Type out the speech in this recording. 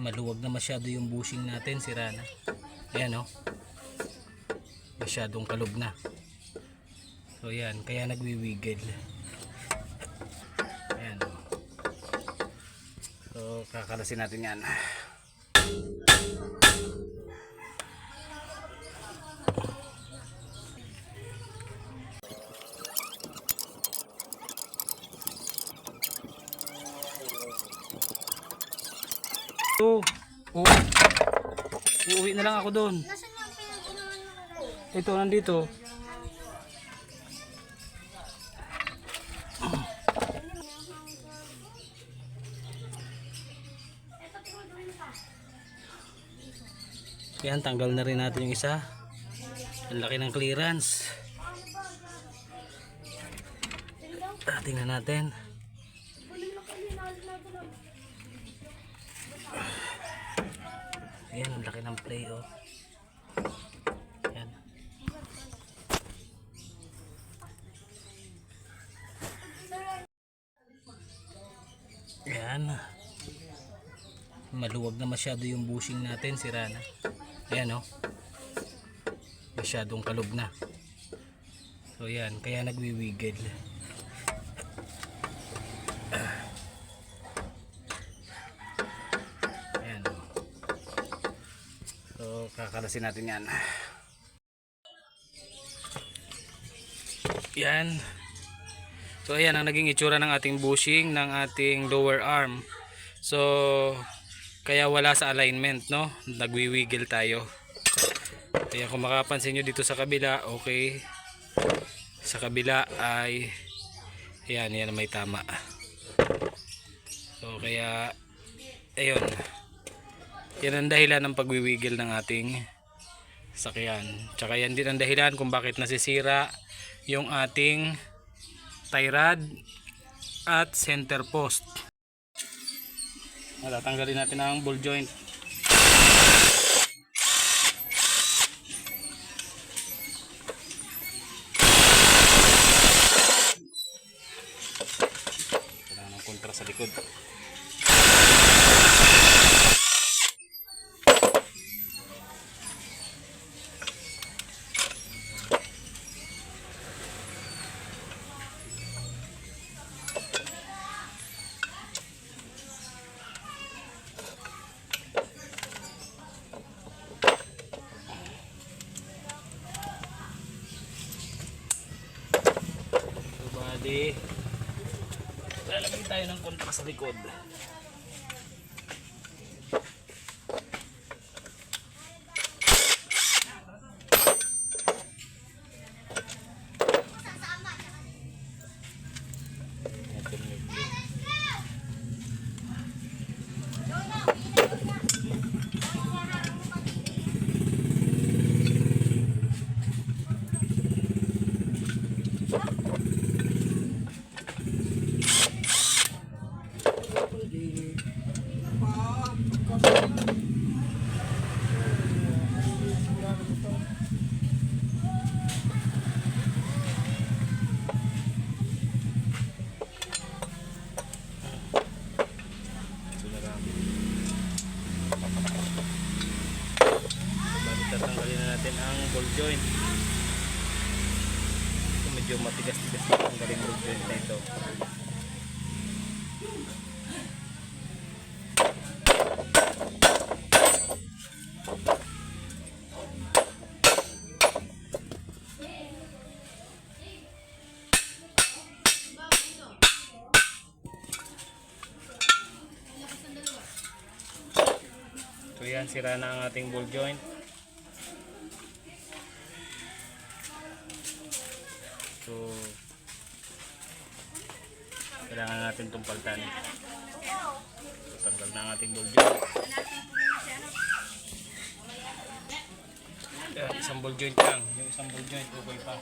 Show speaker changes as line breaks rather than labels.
maluwag na masyado yung bushing natin sira na ayan o masyadong kalog na. So yan kaya nagwiwigil ayan o so kakalasin natin yan Ito. Oo. Uuwi na lang ako doon. Ito, nandito. Yan, tanggal na rin natin yung isa. Ang laki ng clearance. Ah, tingnan natin. Ayan, ang laki ng play oh. Ayan. Ayan. Maluwag na masyado yung bushing natin, sira na. Ayan oh. Masyadong kalog na. So yan, kaya nagwiwigil. Ayan oh. Kakalasin natin yan. Yan. So ayan ang naging itsura ng ating bushing ng ating lower arm. So kaya wala sa alignment no. Nagwiwigil tayo. Kaya kung makapansin nyo dito sa kabila, okay. Sa kabila ay yan ang may tama. So kaya ayun. Yan ang dahilan ng pagwiwigil ng ating sakyan. Tsaka yan din ang dahilan kung bakit nasisira yung ating tie rod at center post. Matatanggalin natin ang ball joint. Kailangan ng kontra sa likod. Bali, lalagay tayo ng kontra sa likod. Ball joint. Ito medyo matigas-tigas ang galing ball joint na ito. So yan, sira na ang ating ball joint. Kailangan natin itong palitan. Tanggal na ang ating joint. Yan, isang ball joint lang. Yung isang ball joint, okay pa.